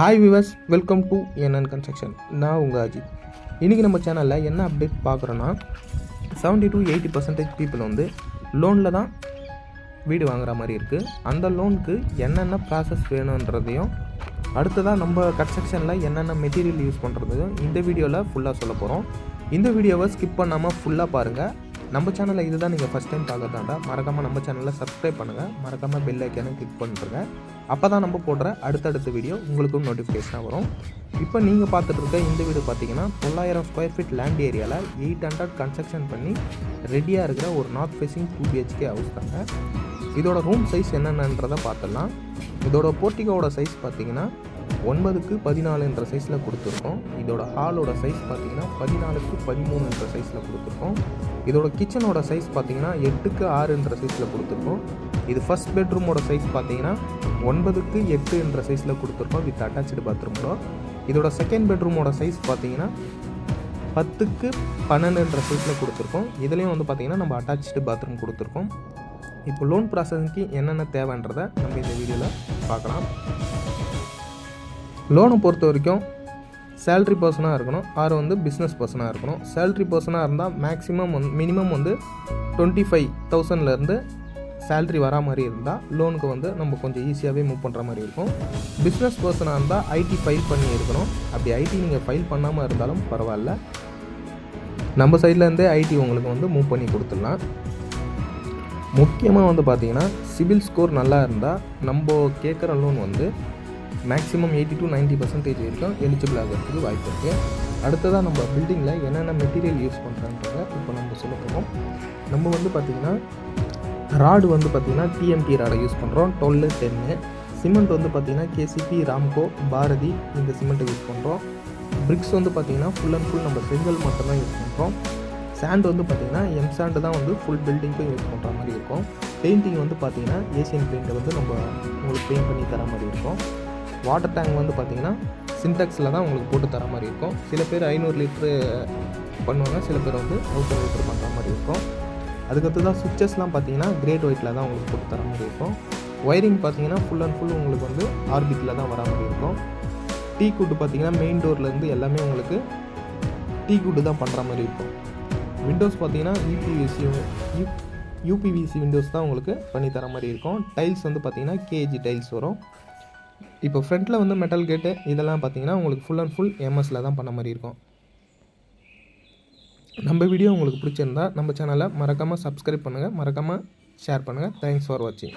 Hi viewers welcome to N N construction நான் உங்கள் அஜித். இன்றைக்கி நம்ம சேனலில் என்ன update பார்க்குறோன்னா seventy to eighty percentage people வந்து லோனில் தான் வீடு வாங்குற மாதிரி இருக்குது அந்த லோனுக்கு என்னென்ன ப்ராசஸ் வேணுன்றதையும் அடுத்ததாக நம்ம கன்ஸ்ட்ரக்ஷனில் என்னென்ன மெட்டீரியல் யூஸ் பண்ணுறதையும் இந்த வீடியோவில் ஃபுல்லாக சொல்ல போகிறோம் இந்த வீடியோவை ஸ்கிப் பண்ணாமல் ஃபுல்லாக பாருங்கள் நம்ம சேனலில் இதுதான் நீங்கள் ஃபஸ்ட் டைம் பார்க்கறதாண்டா மறக்காமல் நம்ம சேனலில் சப்ஸ்கிரைப் பண்ணுங்கள் மறக்காமல் பெல் ஐக்கானு கிளிக் பண்ணுறேங்க அப்போ தான் நம்ம போடுற அடுத்தடுத்த வீடியோ உங்களுக்கும் நோட்டிஃபிகேஷனாக வரும். இப்போ நீங்கள் பார்த்துட்டு இருக்க இந்த வீடு பார்த்தீங்கன்னா தொள்ளாயிரம் ஸ்கொயர் ஃபீட் லேண்ட் ஏரியாவில் எயிட் ஹண்ட்ரட் கன்ஸ்ட்ரக்ஷன் பண்ணி ரெடியாக இருக்கிற ஒரு north facing two BHK house தாங்க. இதோட ரூம் சைஸ் என்னென்னன்றதை பார்த்துடலாம். இதோட போர்ட்டிகோட சைஸ் பார்த்தீங்கன்னா ஒன்பதுக்கு பதினாலு என்ற சைஸில் கொடுத்துருக்கோம். இதோட ஹாலோட சைஸ் பார்த்தீங்கன்னா பதினாலுக்கு பதிமூணுன்ற சைஸில் கொடுத்துருக்கோம். இதோட கிச்சனோட சைஸ் பார்த்தீங்கன்னா எட்டுக்கு ஆறுன்ற சைஸில் கொடுத்துருக்கோம். இது ஃபஸ்ட் பெட்ரூமோட சைஸ் பார்த்தீங்கன்னா ஒன்பதுக்கு எட்டு என்ற சைஸில் கொடுத்துருக்கோம் வித் அட்டாச்சு பாத்ரூமோட இதோட செகண்ட் பெட்ரூமோட சைஸ் பார்த்தீங்கன்னா பத்துக்கு பன்னெண்டுன்ற சைஸில் கொடுத்துருக்கோம். இதுலேயும் வந்து பார்த்தீங்கன்னா நம்ம அட்டாச்சு பாத்ரூம் கொடுத்துருக்கோம். இப்போ லோன் ப்ராசஸிங்க்கு என்னென்ன தேவைன்றதை நம்ம இந்த வீடியோவில் பார்க்கலாம். லோனை பொறுத்த வரைக்கும் சேல்ரி பர்சனாக இருக்கணும். ஆறு வந்து பிஸ்னஸ் பர்சனாக இருக்கணும். சேல்ரி பர்சனாக இருந்தால் மேக்ஸிமம் வந்து மினிமம் வந்து டுவெண்ட்டி ஃபைவ் தௌசண்ட்லேருந்து சேல்ரி வரா மாதிரி இருந்தால் லோனுக்கு வந்து நம்ம கொஞ்சம் ஈஸியாகவே மூவ் பண்ணுற மாதிரி இருக்கும். பிஸ்னஸ் பர்சனாக இருந்தால் ஐடி ஃபைல் பண்ணி இருக்கணும். அப்படி ஐடி நீங்கள் ஃபைல் பண்ணாமல் இருந்தாலும் பரவாயில்ல. நம்ம சைட்லேருந்தே ஐடி உங்களுக்கு வந்து மூவ் பண்ணி கொடுத்துடலாம். முக்கியமாக வந்து பார்த்திங்கன்னா சிபில் ஸ்கோர் நல்லா இருந்தால் நம்ம கேட்குற லோன் வந்து maximum eighty to ninety percentage வரைக்கும் எலிஜிபிள் ஆகிறதுக்கு வாய்ப்பு இருக்குது அடுத்ததாக நம்ம பில்டிங்கில் என்னென்ன மெட்டீரியல் யூஸ் பண்ணுறன்றத இப்போ நம்ம சொல்ல போகிறோம் நம்ம வந்து பார்த்திங்கன்னா ராடு வந்து பார்த்திங்கன்னா டிஎம்டி ராடை யூஸ் பண்ணுறோம் டுவெல்லு டென்னு சிமெண்ட் வந்து பார்த்திங்கன்னா கேசிபி ராம்கோ பாரதி இந்த சிமெண்ட்டை யூஸ் பண்ணுறோம் பிரிக்ஸ் வந்து பார்த்திங்கன்னா ஃபுல் அண்ட் ஃபுல் நம்ம செங்கல் மட்டும்தான் யூஸ் பண்ணுறோம் சாண்ட் வந்து பார்த்திங்கன்னா எம் சாண்டு தான் வந்து ஃபுல் பில்டிங்க்கும் யூஸ் பண்ணுற மாதிரி இருக்கும். பெயிண்டிங் வந்து பார்த்திங்கன்னா ஏசியன் பெயிண்ட்டை வந்து நம்ம உங்களுக்கு பெயிண்ட் பண்ணி தர மாதிரி இருக்கும். வாட்டர் டேங்க் வந்து பார்த்திங்கன்னா சின்டெக்ஸில் தான் உங்களுக்கு போட்டு தர மாதிரி இருக்கும். சில பேர் ஐநூறு லிட்ரு பண்ணுவாங்க சில பேர் வந்து அவுட்டர் லிட்டர் பண்ணுற மாதிரி இருக்கும். அதுக்கடுத்து தான் சுவிச்சஸ்லாம் பார்த்தீங்கன்னா கிரேட் ஒயிட்டில் தான் உங்களுக்கு போட்டு தர மாதிரி இருக்கும். ஒயரிங் பார்த்தீங்கன்னா ஃபுல் அண்ட் ஃபுல் உங்களுக்கு வந்து ஆர்பிட்டில் தான் வர மாதிரி இருக்கும். டீ கூட்டு பார்த்தீங்கன்னா மெயின் டோர்லேருந்து எல்லாமே உங்களுக்கு டீ கூட்டு தான் பண்ணுற மாதிரி இருக்கும். விண்டோஸ் பார்த்தீங்கன்னா யூபிவிசி யூபிவிசி விண்டோஸ் தான் உங்களுக்கு பண்ணி தர மாதிரி இருக்கும். டைல்ஸ் வந்து பார்த்தீங்கன்னா கேஜி டைல்ஸ் வரும். இப்போ ஃப்ரண்ட்டில் வந்து மெட்டல் கேட்டு இதெல்லாம் பார்த்தீங்கன்னா உங்களுக்கு ஃபுல் அண்ட் ஃபுல் எம்எஸ்சில் தான் பண்ண மாதிரி இருக்கும். நம்ம வீடியோ உங்களுக்கு பிடிச்சிருந்தா நம்ம சேனலை மறக்காமல் சப்ஸ்கிரைப் பண்ணுங்கள் மறக்காமல் ஷேர் பண்ணுங்கள் தேங்க்ஸ் ஃபார் வாட்சிங்